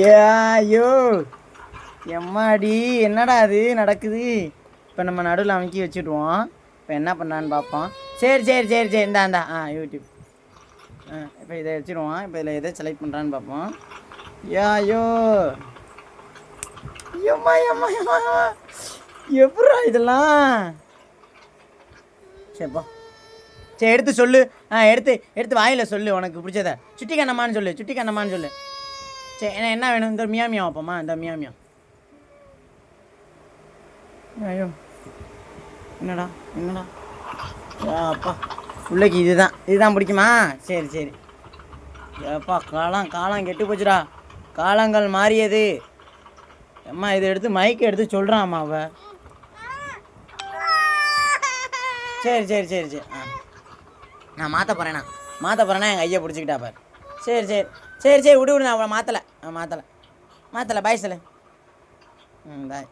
ஏ ஐயோ. எம்மாடி என்னடா அது? நடக்குது. இப்போ நம்ம நடுவில் அமுக்கி வச்சுடுவோம். இப்போ என்ன பண்ணான்னு பார்ப்போம். சரி சரி சரி சரி. இந்தா இந்தா. ஆ யூடியூப். ஆ இப்போ இதை வச்சுருவோம் இப்போ இதில் எதை செலக்ட் பண்ணுறான்னு பார்ப்போம். ஏ ஐயோ. எம்மா எம்மா எம்மா எப்படா இதெல்லாம்? சரிப்பா சரி எடுத்து சொல்லு. ஆ எடுத்து எடுத்து வாயில் சொல்லு உனக்கு பிடிச்சத. சுட்டி கண்ணம்மான்னு சொல்லு சுட்டி கண்ணம்மான்னு சொல்லு. சரி என்ன என்ன வேணும்? இந்த மியா மியா வைப்போமா இந்த மியா மியா ஐயோ. என்னடா என்னடா? ஆ, அப்பா உள்ளக்கு இதுதான் இதுதான் பிடிக்குமா? சரி சரி. ஏப்பா காலம் காலம் கெட்டு போச்சுடா. காலங்கள் மாறியது. அம்மா இதை எடுத்து மைக் எடுத்து சொல்கிறாம்மா அவ. சரி சரி சரி சரி. ஆ. நான் மாற்ற போகிறேண்ணா மாற்ற போகிறேன்னா எங்கள் ஐயா பிடிச்சிக்கிட்டா பார். சரி சரி. சரி சரி விடு விடு. நான் அவளை மாற்றலை மாற்றலை மாற்றலை பாய் சொல்லு ம் பாய்